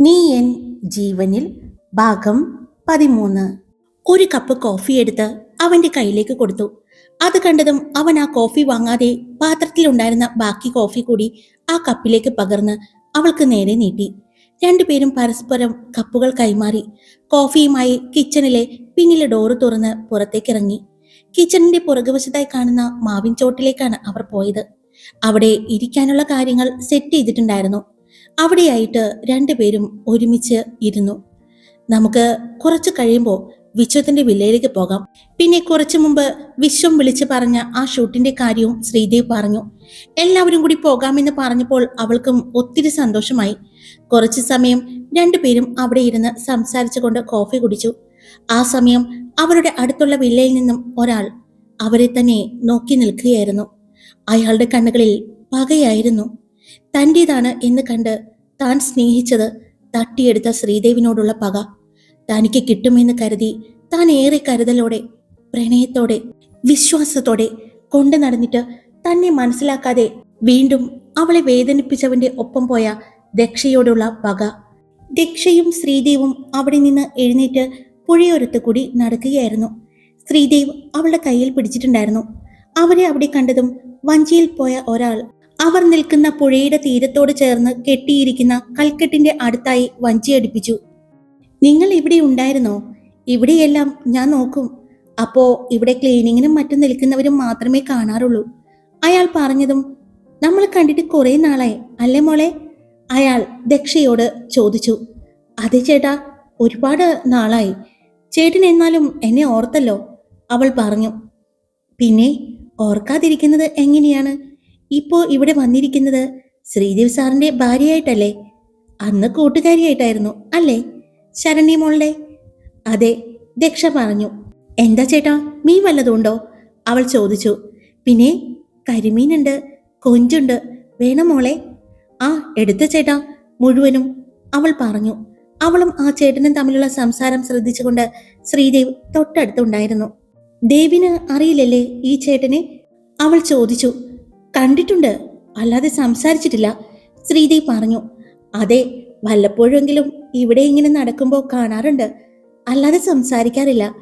നീ എൻ ജീവനിൽ ഭാഗം പതിമൂന്ന്. ഒരു കപ്പ് കോഫി എടുത്ത് അവന്റെ കയ്യിലേക്ക് കൊടുത്തു. അത് കണ്ടതും അവൻ ആ കോഫി വാങ്ങാതെ പാത്രത്തിലുണ്ടായിരുന്ന ബാക്കി കോഫി കൂടി ആ കപ്പിലേക്ക് പകർന്ന് അവൾക്ക് നേരെ നീട്ടി. രണ്ടുപേരും പരസ്പരം കപ്പുകൾ കൈമാറി. കോഫിയുമായി കിച്ചണിലെ പിന്നിലെ ഡോറ് തുറന്ന് പുറത്തേക്കിറങ്ങി. കിച്ചണിന്റെ പുറകുവശത്തായി കാണുന്ന മാവിൻ ചോട്ടിലേക്കാണ് അവർ പോയത്. അവിടെ ഇരിക്കാനുള്ള കാര്യങ്ങൾ സെറ്റ് ചെയ്തിട്ടുണ്ടായിരുന്നു. അവിടെയായിട്ട് രണ്ടുപേരും ഒരുമിച്ച് ഇരുന്നു. നമുക്ക് കുറച്ച് കഴിയുമ്പോൾ വിശ്വത്തിന്റെ വില്ലയിലേക്ക് പോകാം. പിന്നെ കുറച്ചു മുമ്പ് വിശ്വം വിളിച്ചു പറഞ്ഞ ആ ഷൂട്ടിന്റെ കാര്യവും ശ്രീദേവ് പറഞ്ഞു. എല്ലാവരും കൂടി പോകാമെന്ന് പറഞ്ഞപ്പോൾ അവൾക്കും ഒത്തിരി സന്തോഷമായി. കുറച്ചു സമയം രണ്ടുപേരും അവിടെ ഇരുന്ന് സംസാരിച്ചുകൊണ്ട് കോഫി കുടിച്ചു. ആ സമയം അവരുടെ അടുത്തുള്ള വില്ലയിൽ നിന്നും ഒരാൾ അവരെ തന്നെ നോക്കി നിൽക്കുകയായിരുന്നു. അയാളുടെ കണ്ണുകളിൽ പകയായിരുന്നു. തന്റേതാണ് എന്ന് കണ്ട് താൻ സ്നേഹിച്ചത് തട്ടിയെടുത്ത ശ്രീദേവിനോടുള്ള പക. തനിക്ക് കിട്ടുമെന്ന് കരുതി താൻ ഏറെ കരുതലോടെ പ്രണയത്തോടെ വിശ്വാസത്തോടെ കൊണ്ടു നടന്നിട്ട് തന്നെ മനസ്സിലാക്കാതെ വീണ്ടും അവളെ വേദനിപ്പിച്ചവന്റെ ഒപ്പം പോയ ദക്ഷയോടുള്ള പക. ദക്ഷയും ശ്രീദേവും അവിടെ നിന്ന് എഴുന്നേറ്റ് പുഴയോരത്ത് കൂടി നടക്കുകയായിരുന്നു. ശ്രീദേവ് അവളുടെ കയ്യിൽ പിടിച്ചിട്ടുണ്ടായിരുന്നു. അവരെ അവിടെ കണ്ടതും വഞ്ചിയിൽ പോയ ഒരാൾ അവർ നിൽക്കുന്ന പുഴയുടെ തീരത്തോട് ചേർന്ന് കെട്ടിയിരിക്കുന്ന കൽക്കെട്ടിന്റെ അടുത്തായി വഞ്ചിയടിപ്പിച്ചു നിങ്ങൾ ഇവിടെ ഉണ്ടായിരുന്നോ? ഇവിടെയെല്ലാം ഞാൻ നോക്കും. അപ്പോ ഇവിടെ ക്ലീനിങ്ങിനും മറ്റും നിൽക്കുന്നവരും മാത്രമേ കാണാറുള്ളൂ. അയാൾ പറഞ്ഞതും നമ്മൾ കണ്ടിട്ട് കുറെ നാളായി അല്ലേ മോളെ? അയാൾ ദക്ഷയോട് ചോദിച്ചു അതെ ചേട്ടാ ഒരുപാട് നാളായി. ചേട്ടൻ എന്നാലും എന്നെ ഓർത്തല്ലോ. അവൾ പറഞ്ഞു പിന്നെ ഓർക്കാതിരിക്കുന്നത് എങ്ങനെയാണ്? ഇപ്പോ ഇവിടെ വന്നിരിക്കുന്നത് ശ്രീദേവ് സാറിന്റെ ഭാര്യയായിട്ടല്ലേ? അന്ന് കൂട്ടുകാരിയായിട്ടായിരുന്നു അല്ലേ? ശരണ്യ മോളുടെ? അതെ ദക്ഷ പറഞ്ഞു. എന്താ ചേട്ടാ മീൻ വല്ലതുണ്ടോ അവൾ ചോദിച്ചു. പിന്നെ കരിമീനുണ്ട് കൊഞ്ചുണ്ട് വേണം മോളെ? ആ എടുത്ത ചേട്ടാ മുഴുവനും അവൾ പറഞ്ഞു. അവളും ആ ചേട്ടനും തമ്മിലുള്ള സംസാരം ശ്രദ്ധിച്ചുകൊണ്ട് ശ്രീദേവ് തൊട്ടടുത്തുണ്ടായിരുന്നു. ദേവിന് അറിയില്ലല്ലേ ഈ ചേട്ടനെ? അവൾ ചോദിച്ചു. കണ്ടിട്ടുണ്ട്. അല്ലാതെ സംസാരിച്ചിട്ടില്ല. ശ്രീദേവി പറഞ്ഞു അതെ വല്ലപ്പോഴെങ്കിലും ഇവിടെ ഇങ്ങനെ നടക്കുമ്പോൾ കാണാറുണ്ട്. അല്ലാതെ സംസാരിക്കാറില്ല.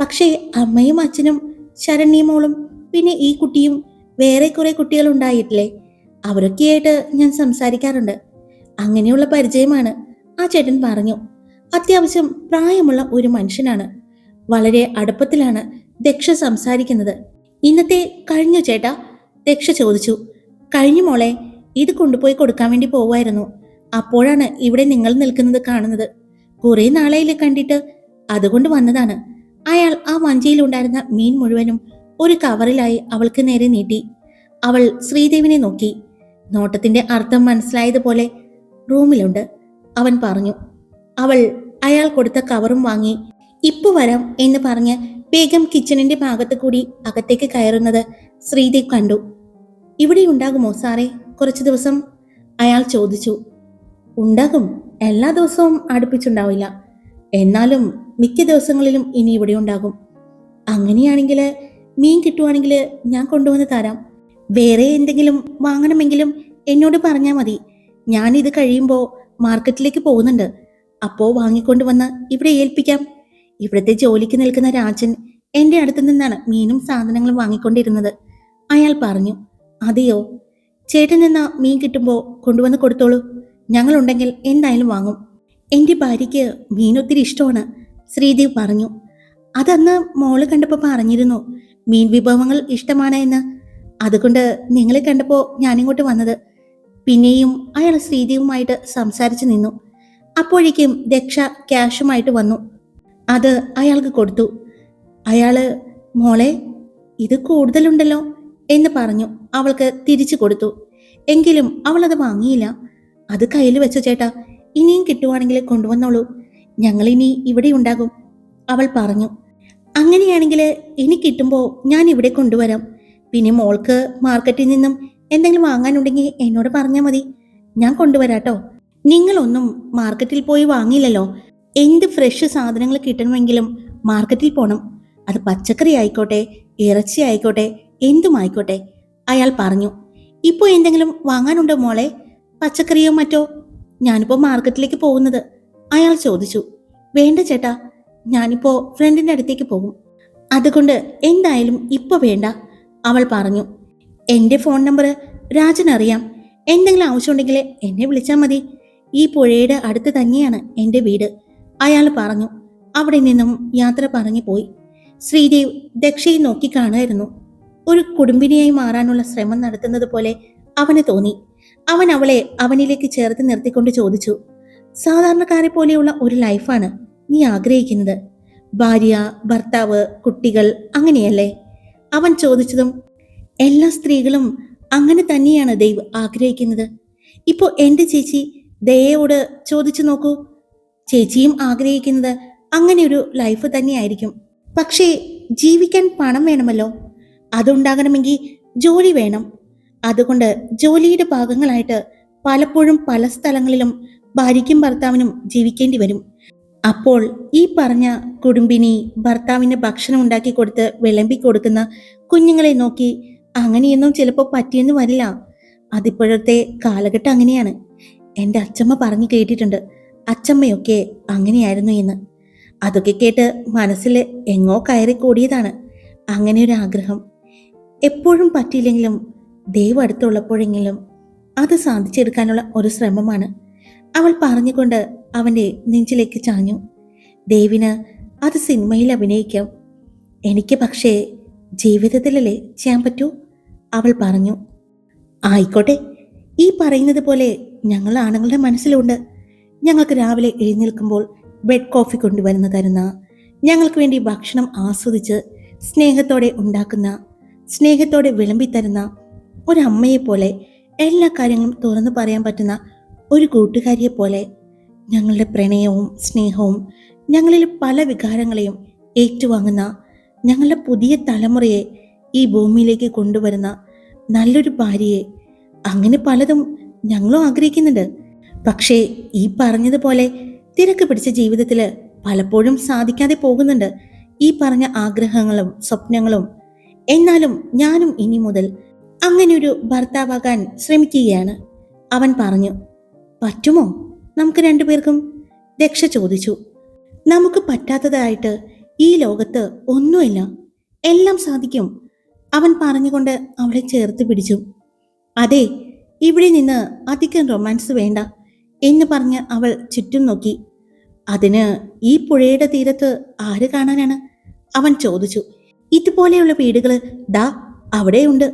പക്ഷേ അമ്മയും അച്ഛനും ശരണ്യമോളും പിന്നെ ഈ കുട്ടിയും വേറെ കുറേ കുട്ടികൾ ഉണ്ടായിട്ടില്ലേ അവരൊക്കെയായിട്ട് ഞാൻ സംസാരിക്കാറുണ്ട്. അങ്ങനെയുള്ള പരിചയമാണ് ആ ചേട്ടൻ പറഞ്ഞു. അത്യാവശ്യം പ്രായമുള്ള ഒരു മനുഷ്യനാണ്. വളരെ അടുപ്പത്തിലാണ് ദക്ഷ സംസാരിക്കുന്നത്. ഇന്നത്തെ കഴിഞ്ഞു ചേട്ടാ. ദക്ഷ ചോദിച്ചു കഴിഞ്ഞു മോളെ ഇത് കൊണ്ടുപോയി കൊടുക്കാൻ വേണ്ടി പോവായിരുന്നു അപ്പോഴാണ് ഇവിടെ നിങ്ങൾ നിൽക്കുന്നത് കാണുന്നത്. കുറെ നാളായില്ലേ കണ്ടിട്ട്. അതുകൊണ്ട് വന്നതാണ്. അയാൾ ആ വഞ്ചിയിലുണ്ടായിരുന്ന മീൻ മുഴുവനും ഒരു കവറിലായി അവൾക്ക് നേരെ നീട്ടി. അവൾ ശ്രീദേവിനെ നോക്കി. നോട്ടത്തിന്റെ അർത്ഥം മനസ്സിലായതുപോലെ റൂമിലുണ്ട്. അവൻ പറഞ്ഞു അവൾ അയാൾ കൊടുത്ത കവറും വാങ്ങി. ഇപ്പൊ വരാം എന്ന് പറഞ്ഞ് വേഗം കിച്ചണിന്റെ ഭാഗത്ത് കൂടി അകത്തേക്ക് കയറുന്നത് ശ്രീദേവ് കണ്ടു. ഇവിടെ ഉണ്ടാകുമോ സാറേ? കുറച്ചു ദിവസം അയാൾ ചോദിച്ചു. ഉണ്ടാകും. എല്ലാ ദിവസവും അടുപ്പിച്ചുണ്ടാവില്ല. എന്നാലും മിക്ക ദിവസങ്ങളിലും ഇനി ഇവിടെ ഉണ്ടാകും. അങ്ങനെയാണെങ്കിൽ മീൻ കിട്ടുവാണെങ്കിൽ ഞാൻ കൊണ്ടുവന്ന് തരാം. വേറെ എന്തെങ്കിലും വാങ്ങണമെങ്കിലും എന്നോട് പറഞ്ഞാൽ മതി. ഞാൻ ഇത് കഴിയുമ്പോൾ മാർക്കറ്റിലേക്ക് പോകുന്നുണ്ട്. അപ്പോൾ വാങ്ങിക്കൊണ്ട് വന്ന് ഇവിടെ ഏൽപ്പിക്കാം. ഇവിടുത്തെ ജോലിക്ക് നിൽക്കുന്ന രാജൻ എന്റെ അടുത്ത് നിന്നാണ് മീനും സാധനങ്ങളും വാങ്ങിക്കൊണ്ടിരുന്നത്. അയാൾ പറഞ്ഞു അതെയോ? ചേട്ടൻ നിന്ന് മീൻ കിട്ടുമ്പോൾ കൊണ്ടുവന്ന് കൊടുത്തോളൂ. ഞങ്ങളുണ്ടെങ്കിൽ എന്തായാലും വാങ്ങും. എന്റെ ഭാര്യയ്ക്ക് മീൻ ഒത്തിരി ഇഷ്ടമാണ് ശ്രീദേവ് പറഞ്ഞു. അതന്ന് മോൾ കണ്ടപ്പോൾ പറഞ്ഞിരുന്നു മീൻ വിഭവങ്ങൾ ഇഷ്ടമാണ് എന്ന്. അതുകൊണ്ട് നിങ്ങളെ കണ്ടപ്പോൾ ഞാനിങ്ങോട്ട് വന്നത്. പിന്നെയും അയാൾ ശ്രീദേവുമായിട്ട് സംസാരിച്ചു നിന്നു. അപ്പോഴേക്കും ദക്ഷ ക്യാഷുമായിട്ട് വന്നു. അത് അയാൾക്ക് കൊടുത്തു. അയാൾ മോളെ ഇത് കൂടുതലുണ്ടല്ലോ എന്ന് പറഞ്ഞു അവൾക്ക് തിരിച്ചു കൊടുത്തു. എങ്കിലും അവൾ അത് വാങ്ങിയില്ല. അത് കയ്യിൽ വെച്ച ചേട്ടാ. ഇനിയും കിട്ടുവാണെങ്കിൽ കൊണ്ടുവന്നോളൂ. ഞങ്ങൾ ഇനി ഇവിടെ ഉണ്ടാകും അവൾ പറഞ്ഞു. അങ്ങനെയാണെങ്കിൽ ഇനി കിട്ടുമ്പോൾ ഞാൻ ഇവിടെ കൊണ്ടുവരാം. പിന്നെ മോൾക്ക് മാർക്കറ്റിൽ നിന്നും എന്തെങ്കിലും വാങ്ങാനുണ്ടെങ്കിൽ എന്നോട് പറഞ്ഞാൽ മതി. ഞാൻ കൊണ്ടുവരാട്ടോ. നിങ്ങളൊന്നും മാർക്കറ്റിൽ പോയി വാങ്ങിയില്ലല്ലോ. എന്ത് ഫ്രഷ് സാധനങ്ങൾ കിട്ടണമെങ്കിലും മാർക്കറ്റിൽ പോകണം അത് പച്ചക്കറി ആയിക്കോട്ടെ ഇറച്ചി ആയിക്കോട്ടെ എന്തും ആയിക്കോട്ടെ അയാൾ പറഞ്ഞു. ഇപ്പോൾ എന്തെങ്കിലും വാങ്ങാനുണ്ടോ മോളെ? പച്ചക്കറിയോ മറ്റോ? ഞാനിപ്പോൾ മാർക്കറ്റിലേക്ക് പോകുന്നത്. അയാൾ ചോദിച്ചു. വേണ്ട ചേട്ടാ ഞാനിപ്പോൾ ഫ്രണ്ടിന്റെ അടുത്തേക്ക് പോകും. അതുകൊണ്ട് എന്തായാലും ഇപ്പൊ വേണ്ട അവൾ പറഞ്ഞു. എന്റെ ഫോൺ നമ്പർ രാജൻ അറിയാം. എന്തെങ്കിലും ആവശ്യമുണ്ടെങ്കിൽ എന്നെ വിളിച്ചാൽ മതി. ഈ പുഴയുടെ അടുത്ത് തന്നെയാണ് എന്റെ വീട്. അയാൾ പറഞ്ഞു അവിടെ നിന്നും യാത്ര പറഞ്ഞു പോയി. ശ്രീദേവ് ദക്ഷയെ നോക്കി കാണുമായിരുന്നു ഒരു കുടുംബിനിയായി മാറാനുള്ള ശ്രമം നടത്തുന്നത് പോലെ അവന് തോന്നി. അവൻ അവളെ അവനിലേക്ക് ചേർത്ത് നിർത്തിക്കൊണ്ട് ചോദിച്ചു സാധാരണക്കാരെ പോലെയുള്ള ഒരു ലൈഫാണ് നീ ആഗ്രഹിക്കുന്നത്? ഭാര്യ ഭർത്താവ് കുട്ടികൾ അങ്ങനെയല്ലേ? അവൻ ചോദിച്ചതും എല്ലാ സ്ത്രീകളും അങ്ങനെ തന്നെയാണ് ദൈവ് ആഗ്രഹിക്കുന്നത്. ഇപ്പോൾ എന്റെ ചേച്ചി ദയയോട് ചോദിച്ചു നോക്കൂ ചേച്ചിയും ആഗ്രഹിക്കുന്നത് അങ്ങനെ ഒരു ലൈഫ് തന്നെയായിരിക്കും. പക്ഷേ ജീവിക്കാൻ പണം വേണമല്ലോ? അതുണ്ടാകണമെങ്കിൽ ജോലി വേണം. അതുകൊണ്ട് ജോലിയുടെ ഭാഗങ്ങളായിട്ട് പലപ്പോഴും പല സ്ഥലങ്ങളിലും ഭാര്യയ്ക്കും ഭർത്താവിനും ജീവിക്കേണ്ടി വരും. അപ്പോൾ ഈ പറഞ്ഞ കുടുംബിനി ഭർത്താവിന് ഭക്ഷണം ഉണ്ടാക്കി കൊടുത്ത് വിളമ്പി കൊടുക്കുന്ന കുഞ്ഞുങ്ങളെ നോക്കി അങ്ങനെയൊന്നും ചിലപ്പോൾ പറ്റിയെന്ന് വരില്ല. അതിപ്പോഴത്തെ കാലഘട്ടം അങ്ങനെയാണ്. എന്റെ അച്ഛമ്മ പറഞ്ഞു കേട്ടിട്ടുണ്ട്. അച്ചമ്മയൊക്കെ അങ്ങനെയായിരുന്നു എന്ന്. അതൊക്കെ കേട്ട് മനസ്സിൽ എങ്ങോ കയറി കൂടിയതാണ് അങ്ങനെ ഒരു ആഗ്രഹം എപ്പോഴും പറ്റിയില്ലെങ്കിലും ദൈവം അടുത്തുള്ളപ്പോഴെങ്കിലും അത് സാധിച്ചെടുക്കാനുള്ള ഒരു ശ്രമമാണ്. അവൾ പറഞ്ഞുകൊണ്ട് അവന്റെ നെഞ്ചിലേക്ക് ചാഞ്ഞു. ദേവിന് അത് സിനിമയിൽ അഭിനയിക്കാം. എനിക്ക് പക്ഷേ ജീവിതത്തിലല്ലേ ചെയ്യാൻ പറ്റൂ? അവൾ പറഞ്ഞു. ആയിക്കോട്ടെ. ഈ പറയുന്നത് പോലെ ഞങ്ങൾ ആണുങ്ങളുടെ മനസ്സിലുണ്ട്. ഞങ്ങൾക്ക് രാവിലെ എഴുന്നേൽക്കുമ്പോൾ ബെഡ് കോഫി കൊണ്ടുവരുന്ന തരുന്ന ഞങ്ങൾക്ക് വേണ്ടി ഭക്ഷണം ആസ്വദിച്ച് സ്നേഹത്തോടെ ഉണ്ടാക്കുന്ന സ്നേഹത്തോടെ വിളമ്പിത്തരുന്ന തരുന്ന പോലെ എല്ലാ കാര്യങ്ങളും തുറന്നു പറയാൻ പറ്റുന്ന ഒരു കൂട്ടുകാരിയെ പോലെ ഞങ്ങളുടെ പ്രണയവും സ്നേഹവും ഞങ്ങളിൽ പല വികാരങ്ങളെയും ഏറ്റുവാങ്ങുന്ന ഞങ്ങളുടെ പുതിയ തലമുറയെ ഈ ഭൂമിയിലേക്ക് കൊണ്ടുവരുന്ന നല്ലൊരു ഭാര്യയെ അങ്ങനെ പലതും ഞങ്ങളും ആഗ്രഹിക്കുന്നുണ്ട്. പക്ഷേ ഈ പറഞ്ഞതുപോലെ തിരക്ക് പിടിച്ച ജീവിതത്തിൽ പലപ്പോഴും സാധിക്കാതെ പോകുന്നുണ്ട്. ഈ പറഞ്ഞ ആഗ്രഹങ്ങളും സ്വപ്നങ്ങളും. എന്നാലും ഞാനും ഇനി മുതൽ അങ്ങനെയൊരു ഭർത്താവാകാൻ ശ്രമിക്കുകയാണ്. അവൻ പറഞ്ഞു പറ്റുമോ? നമുക്ക് രണ്ടുപേർക്കും? രക്ഷ ചോദിച്ചു നമുക്ക് പറ്റാത്തതായിട്ട് ഈ ലോകത്ത് ഒന്നുമില്ല. എല്ലാം സാധിക്കും. അവൻ പറഞ്ഞുകൊണ്ട് അവളെ ചേർത്ത് പിടിച്ചു. അതെ ഇവിടെ നിന്ന് അധികം റൊമാൻസ് വേണ്ട. എന്ന് പറഞ്ഞ് അവൾ ചുറ്റും നോക്കി. അതിന് ഈ പുഴയുടെ തീരത്ത് ആര് കാണാനാണ്? അവൻ ചോദിച്ചു. ഇതുപോലെയുള്ള വീടുകൾ ഡാ അവിടെയുണ്ട്.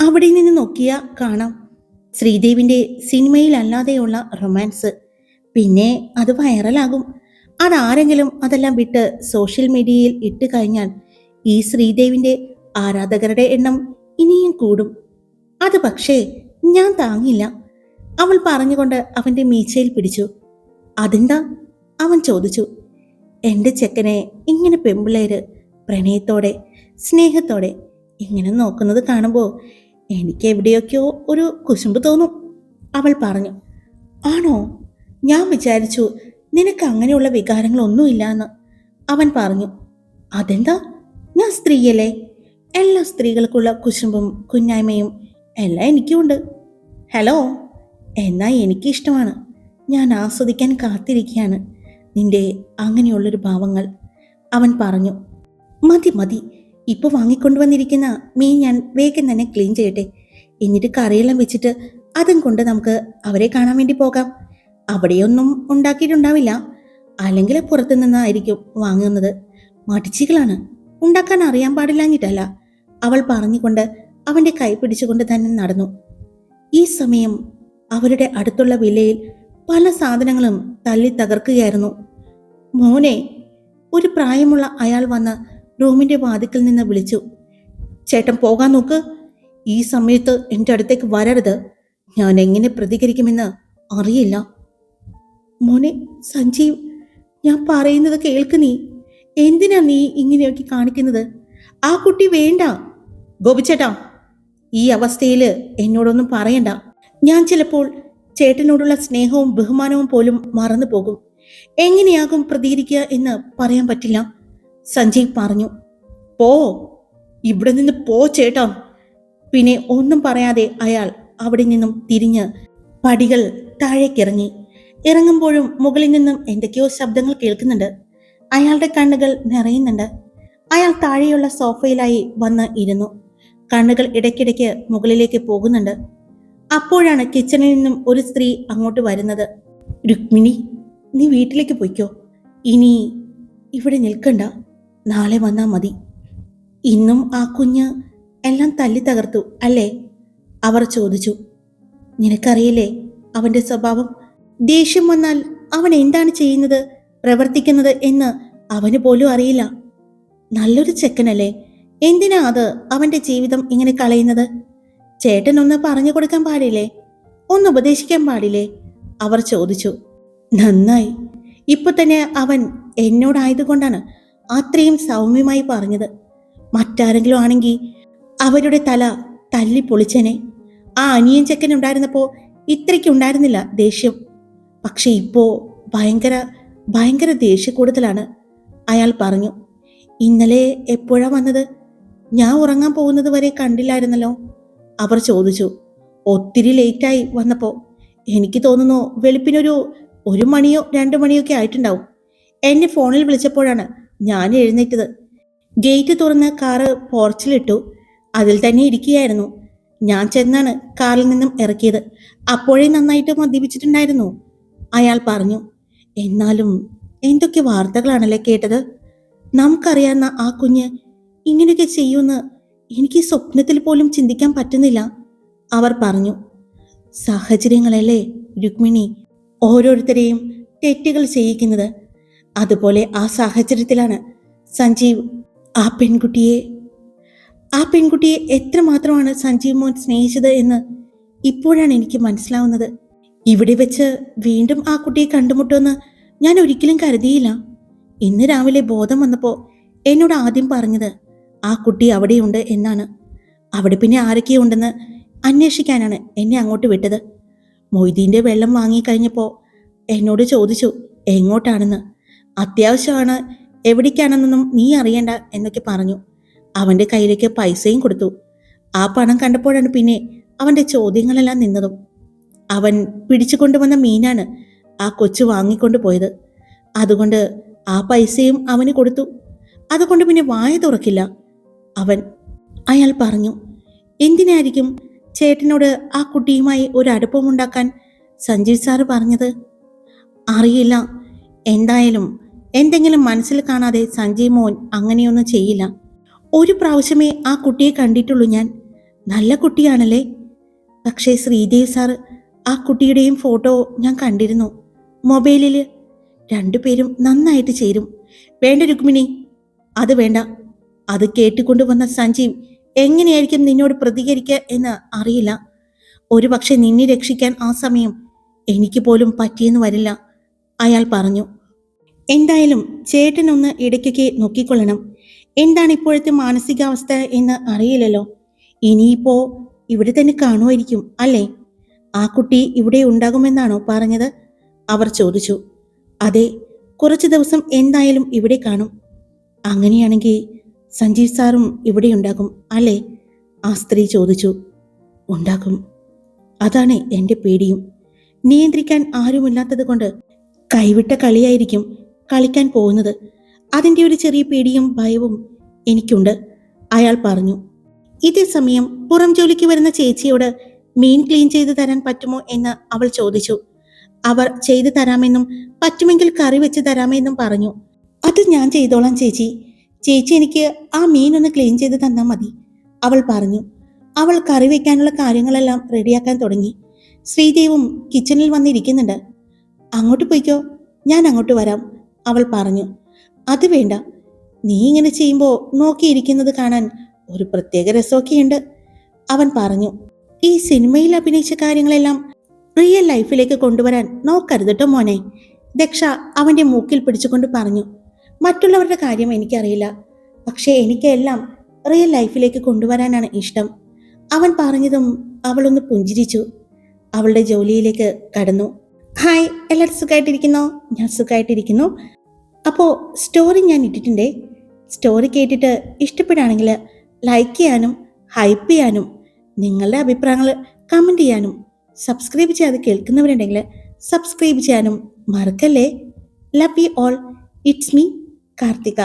അവിടെ നിന്ന് നോക്കിയാ കാണാം. ശ്രീദേവിന്റെ സിനിമയിലല്ലാതെയുള്ള റൊമാൻസ്. പിന്നെ അത് വൈറലാകും. അതാരെങ്കിലും അതെല്ലാം വിട്ട് സോഷ്യൽ മീഡിയയിൽ ഇട്ട് കഴിഞ്ഞാൽ ഈ ശ്രീദേവിന്റെ ആരാധകരുടെ എണ്ണം ഇനിയും കൂടും. അത് പക്ഷേ ഞാൻ താങ്ങില്ല. അവൾ പറഞ്ഞുകൊണ്ട് അവന്റെ മീശയിൽ പിടിച്ചു. അതെന്താ? അവൻ ചോദിച്ചു. എന്റെ ചെക്കനെ ഇങ്ങനെ പെമ്പിള്ളേര് പ്രണയത്തോടെ സ്നേഹത്തോടെ ഇങ്ങനെ നോക്കുന്നത് കാണുമ്പോൾ എനിക്ക് എവിടെയൊക്കെയോ ഒരു കുശുമ്പ് തോന്നും അവൾ പറഞ്ഞു. ആണോ? ഞാൻ വിചാരിച്ചു നിനക്ക് അങ്ങനെയുള്ള വികാരങ്ങളൊന്നുമില്ല എന്ന് അവൻ പറഞ്ഞു. അതെന്താ? ഞാൻ സ്ത്രീയല്ലേ? എല്ലാ സ്ത്രീകൾക്കുള്ള കുശുമ്പും കുഞ്ഞായ്മയും എല്ലാം എനിക്കുമുണ്ട്. ഹലോ? എന്നാ എനിക്ക് ഇഷ്ടമാണ് ഞാൻ ആസ്വദിക്കാൻ കാത്തിരിക്കുകയാണ്. നിന്റെ അങ്ങനെയുള്ളൊരു ഭാവങ്ങൾ അവൻ പറഞ്ഞു മതി മതി. ഇപ്പൊ വാങ്ങിക്കൊണ്ടുവന്നിരിക്കുന്ന മീൻ ഞാൻ വേഗം തന്നെ ക്ലീൻ ചെയ്യട്ടെ. എന്നിട്ട് കറിയെല്ലാം വെച്ചിട്ട് അതും കൊണ്ട് നമുക്ക് അവരെ കാണാൻ വേണ്ടി പോകാം. അവിടെയൊന്നും ഉണ്ടാക്കിയിട്ടുണ്ടാവില്ല. അല്ലെങ്കിൽ പുറത്തു നിന്നായിരിക്കും വാങ്ങുന്നത്. മടിച്ചികളാണ്. ഉണ്ടാക്കാൻ അറിയാൻ പാടില്ലാഞ്ഞിട്ടല്ല. അവൾ പറഞ്ഞുകൊണ്ട് അവന്റെ കൈ പിടിച്ചുകൊണ്ട് തന്നെ നടന്നു. ഈ സമയം അവരുടെ അടുത്തുള്ള വിലയിൽ പല സാധനങ്ങളും തല്ലി തകർക്കുകയായിരുന്നു. മോനെ ഒരു പ്രായമുള്ള അയാൾ വന്ന് റൂമിന്റെ വാതിക്കൽ നിന്ന് വിളിച്ചു. ചേട്ടൻ പോകാൻ നോക്ക്. ഈ സമയത്ത് എന്റെ അടുത്തേക്ക് വരരുത്. ഞാൻ എങ്ങനെ പ്രതികരിക്കുമെന്ന് അറിയില്ല. മോനെ സഞ്ജീവ് ഞാൻ പറയുന്നത് കേൾക്ക് നീ. എന്തിനാ നീ ഇങ്ങനെയൊക്കെ കാണിക്കുന്നത്? ആ കുട്ടി വേണ്ട. ഗോപിച്ചേട്ടാ ഈ അവസ്ഥയിൽ എന്നോടൊന്നും പറയണ്ട. ഞാൻ ചിലപ്പോൾ ചേട്ടനോടുള്ള സ്നേഹവും ബഹുമാനവും പോലും മറന്നു പോകും. എങ്ങനെയാകും പ്രതികരിക്കുക എന്ന് പറയാൻ പറ്റില്ല. സഞ്ജയ് പറഞ്ഞു പോ ഇവിടെ നിന്ന് പോ ചേട്ടാ. പിന്നെ ഒന്നും പറയാതെ അയാൾ അവിടെ നിന്നും തിരിഞ്ഞ് പടികൾ താഴേക്കിറങ്ങി. ഇറങ്ങുമ്പോഴും മുകളിൽ നിന്നും എന്തൊക്കെയോ ശബ്ദങ്ങൾ കേൾക്കുന്നുണ്ട്. അയാളുടെ കണ്ണുകൾ നിറയുന്നുണ്ട്. അയാൾ താഴെയുള്ള സോഫയിലായി വന്ന് ഇരുന്നു. കണ്ണുകൾ ഇടയ്ക്കിടയ്ക്ക് മുകളിലേക്ക് പോകുന്നുണ്ട്. അപ്പോഴാണ് കിച്ചണിൽ നിന്നും ഒരു സ്ത്രീ അങ്ങോട്ട് വരുന്നത്. രുക്മിണി നീ വീട്ടിലേക്ക് പോയിക്കോ. ഇനി ഇവിടെ നിൽക്കണ്ട. നാളെ വന്നാൽ മതി. ഇന്നും ആ കുഞ്ഞ് എല്ലാം തല്ലി തകർത്തു അല്ലേ? അവർ ചോദിച്ചു. നിനക്കറിയില്ലേ അവന്റെ സ്വഭാവം? ദേഷ്യം വന്നാൽ അവൻ എന്താണ് ചെയ്യുന്നത്? പ്രവർത്തിക്കുന്നത് എന്ന് അവന് പോലും അറിയില്ല. നല്ലൊരു ചെക്കനല്ലേ. എന്തിനാ അത് അവന്റെ ജീവിതം ഇങ്ങനെ കളയുന്നത്? ചേട്ടൻ ഒന്ന് പറഞ്ഞു കൊടുക്കാൻ പാടില്ലേ? ഒന്ന് ഉപദേശിക്കാൻ പാടില്ലേ? അവർ ചോദിച്ചു. നന്നായി. ഇപ്പൊ തന്നെ അവൻ എന്നോടായതുകൊണ്ടാണ് അത്രയും സൗമ്യമായി പറഞ്ഞത്. മറ്റാരെങ്കിലും ആണെങ്കിൽ അവരുടെ തല തല്ലി പൊളിച്ചനെ. ആ അനിയൻ ചെക്കൻ ഉണ്ടായിരുന്നപ്പോൾ ഇത്രയ്ക്കുണ്ടായിരുന്നില്ല ദേഷ്യം. പക്ഷെ ഇപ്പോ ഭയങ്കര ഭയങ്കര ദേഷ്യക്കൂടുതലാണ്. അയാൾ പറഞ്ഞു ഇന്നലെ എപ്പോഴാ വന്നത്? ഞാൻ ഉറങ്ങാൻ പോകുന്നത് വരെ കണ്ടില്ലായിരുന്നല്ലോ. അവർ ചോദിച്ചു ഒത്തിരി ലേറ്റായി വന്നപ്പോൾ എനിക്ക് തോന്നുന്നു വെളുപ്പിനൊരു ഒരു മണിയോ രണ്ട് മണിയൊക്കെ ആയിട്ടുണ്ടാവും. എന്നെ ഫോണിൽ വിളിച്ചപ്പോഴാണ് ഞാൻ എഴുന്നേറ്റത്. ഗേറ്റ് തുറന്ന് കാറ് പോർച്ചിലിട്ടു. അതിൽ തന്നെ ഇരിക്കുകയായിരുന്നു. ഞാൻ ചെന്നാണ് കാറിൽ നിന്നും ഇറക്കിയത്. അപ്പോഴേ നന്നായിട്ട് മദ്യപിച്ചിട്ടുണ്ടായിരുന്നു. അയാൾ പറഞ്ഞു എന്നാലും എന്തൊക്കെ വാർത്തകളാണല്ലേ കേട്ടത്? നമുക്കറിയാവുന്ന ആ കുഞ്ഞ് ഇങ്ങനെയൊക്കെ ചെയ്യുമെന്ന് എനിക്ക് സ്വപ്നത്തിൽ പോലും ചിന്തിക്കാൻ പറ്റുന്നില്ല. അവർ പറഞ്ഞു സാഹചര്യങ്ങളല്ലേ രുക്മിണി ഓരോരുത്തരെയും തെറ്റുകൾ ചെയ്യിക്കുന്നത്. അതുപോലെ ആ സാഹചര്യത്തിലാണ് സഞ്ജീവ് ആ പെൺകുട്ടിയെ. ആ പെൺകുട്ടിയെ എത്രമാത്രമാണ് സഞ്ജീവ് മോൻ സ്നേഹിച്ചത് എന്ന് ഇപ്പോഴാണ് എനിക്ക് മനസ്സിലാവുന്നത്. ഇവിടെ വെച്ച് വീണ്ടും ആ കുട്ടിയെ കണ്ടുമുട്ടുമെന്ന് ഞാൻ ഒരിക്കലും കരുതിയില്ല. ഇന്ന് രാവിലെ ബോധം വന്നപ്പോൾ എന്നോട് ആദ്യം പറഞ്ഞത് ആ കുട്ടി അവിടെയുണ്ട് എന്നാണ്. അവിടെ പിന്നെ ആരൊക്കെ ഉണ്ടെന്ന് അന്വേഷിക്കാനാണ് എന്നെ അങ്ങോട്ട് വിട്ടത്. മൊയ്തീന്റെ വെള്ളം വാങ്ങിക്കഴിഞ്ഞപ്പോൾ എന്നോട് ചോദിച്ചു എങ്ങോട്ടാണെന്ന്? അത്യാവശ്യമാണ് എവിടേക്കാണെന്നൊന്നും നീ അറിയണ്ട എന്നൊക്കെ പറഞ്ഞു. അവന്റെ കയ്യിലേക്ക് പൈസയും കൊടുത്തു. ആ പണം കണ്ടപ്പോഴാണ് പിന്നെ അവന്റെ ചോദ്യങ്ങളെല്ലാം നിന്നതും. അവൻ പിടിച്ചു കൊണ്ടുവന്ന മീനാണ് ആ കൊച്ചു വാങ്ങിക്കൊണ്ട് പോയത്. അതുകൊണ്ട് ആ പൈസയും അവന് കൊടുത്തു. അതുകൊണ്ട് പിന്നെ വായ തുറക്കില്ല. അവൻ. അയാൾ പറഞ്ഞു എന്തിനായിരിക്കും ചേട്ടനോട് ആ കുട്ടിയുമായി ഒരു അടുപ്പമുണ്ടാക്കാൻ സഞ്ജീവ് സാറ് പറഞ്ഞത്? അറിയില്ല. എന്തായാലും എന്തെങ്കിലും മനസ്സിൽ കാണാതെ സഞ്ജയ് മോൻ അങ്ങനെയൊന്നും ചെയ്യില്ല. ഒരു പ്രാവശ്യമേ ആ കുട്ടിയെ കണ്ടിട്ടുള്ളൂ ഞാൻ. നല്ല കുട്ടിയാണല്ലേ? പക്ഷേ ശ്രീദേവ് സാറ് ആ കുട്ടിയുടെയും ഫോട്ടോ ഞാൻ കണ്ടിരുന്നു. മൊബൈലിൽ രണ്ടുപേരും നന്നായിട്ട് ചേരും. വേണ്ട രുക്മിണി അത് വേണ്ട. അത് കേട്ടുകൊണ്ടുവന്ന സഞ്ജീവ് എങ്ങനെയായിരിക്കും നിന്നോട് പ്രതികരിക്കുക എന്ന് അറിയില്ല. ഒരു പക്ഷെ നിന്നെ രക്ഷിക്കാൻ ആ സമയം എനിക്ക് പോലും പറ്റിയെന്ന് വരില്ല അയാൾ പറഞ്ഞു. എന്തായാലും ചേട്ടനൊന്ന് ഇടയ്ക്കൊക്കെ നോക്കിക്കൊള്ളണം. എന്താണ് ഇപ്പോഴത്തെ മാനസികാവസ്ഥ എന്ന് അറിയില്ലല്ലോ. ഇനിയിപ്പോ ഇവിടെ തന്നെ കാണുമായിരിക്കും അല്ലേ? ആ കുട്ടി ഇവിടെ ഉണ്ടാകുമെന്നാണോ പറഞ്ഞത്? അവർ ചോദിച്ചു. അതെ കുറച്ച് ദിവസം എന്തായാലും ഇവിടെ കാണും. അങ്ങനെയാണെങ്കിൽ സഞ്ജീവ് സാറും ഇവിടെ ഉണ്ടാകും അല്ലേ? ആ സ്ത്രീ ചോദിച്ചു. ഉണ്ടാകും. അതാണ് എന്റെ പേടിയും. നിയന്ത്രിക്കാൻ ആരുമില്ലാത്തത് കൊണ്ട് കൈവിട്ട കളിയായിരിക്കും കളിക്കാൻ പോകുന്നത്. അതിന്റെ ഒരു ചെറിയ പേടിയും ഭയവും എനിക്കുണ്ട് അയാൾ പറഞ്ഞു. ഇതേ സമയം പുറം ജോലിക്ക് വരുന്ന ചേച്ചിയോട് മീൻ ക്ലീൻ ചെയ്ത് തരാൻ പറ്റുമോ എന്ന് അവൾ ചോദിച്ചു. അവർ ചെയ്തു തരാമെന്നും പറ്റുമെങ്കിൽ കറി വെച്ച് തരാമെന്നും പറഞ്ഞു. അത് ഞാൻ ചെയ്തോളാം ചേച്ചി. ചേച്ചി എനിക്ക് ആ മീൻ ഒന്ന് ക്ലീൻ ചെയ്ത് തന്നാൽ മതി. അവൾ പറഞ്ഞു. അവൾ കറി വയ്ക്കാനുള്ള കാര്യങ്ങളെല്ലാം റെഡിയാക്കാൻ തുടങ്ങി. ശ്രീദേവും കിച്ചണിൽ വന്നിരിക്കുന്നുണ്ട്. അങ്ങോട്ട് പോയിക്കോ. ഞാൻ അങ്ങോട്ട് വരാം. അവൾ പറഞ്ഞു. അത് വേണ്ട. നീ ഇങ്ങനെ ചെയ്യുമ്പോൾ നോക്കിയിരിക്കുന്നത് കാണാൻ ഒരു പ്രത്യേക രസമൊക്കെയുണ്ട്. അവൻ പറഞ്ഞു. ഈ സിനിമയിൽ അഭിനയിച്ച കാര്യങ്ങളെല്ലാം റിയൽ ലൈഫിലേക്ക് കൊണ്ടുവരാൻ നോക്കരുത് മോനെ. ദക്ഷ അവന്റെ മൂക്കിൽ പിടിച്ചുകൊണ്ട് പറഞ്ഞു. മറ്റുള്ളവരുടെ കാര്യം എനിക്കറിയില്ല. പക്ഷേ എനിക്കെല്ലാം റിയൽ ലൈഫിലേക്ക് കൊണ്ടുവരാനാണ് ഇഷ്ടം. അവൻ പറഞ്ഞതും അവളൊന്ന് പുഞ്ചിരിച്ചു. അവളുടെ ജോലിയിലേക്ക് കടന്നു. ഹായ് എല്ലാവരും സുഖമായിട്ടിരിക്കുന്നോ ഞാൻ സുഖമായിട്ടിരിക്കുന്നു അപ്പോൾ സ്റ്റോറി ഞാൻ ഇട്ടിട്ടുണ്ടേ? സ്റ്റോറി കേട്ടിട്ട് ഇഷ്ടപ്പെടുകയാണെങ്കിൽ ലൈക്ക് ചെയ്യാനും ഹൈപ്പ് ചെയ്യാനും നിങ്ങളുടെ അഭിപ്രായങ്ങൾ കമന്റ് ചെയ്യാനും സബ്സ്ക്രൈബ് ചെയ്യാതെ കേൾക്കുന്നവരുണ്ടെങ്കിൽ സബ്സ്ക്രൈബ് ചെയ്യാനും മറക്കല്ലേ? Love you all it's me Karthika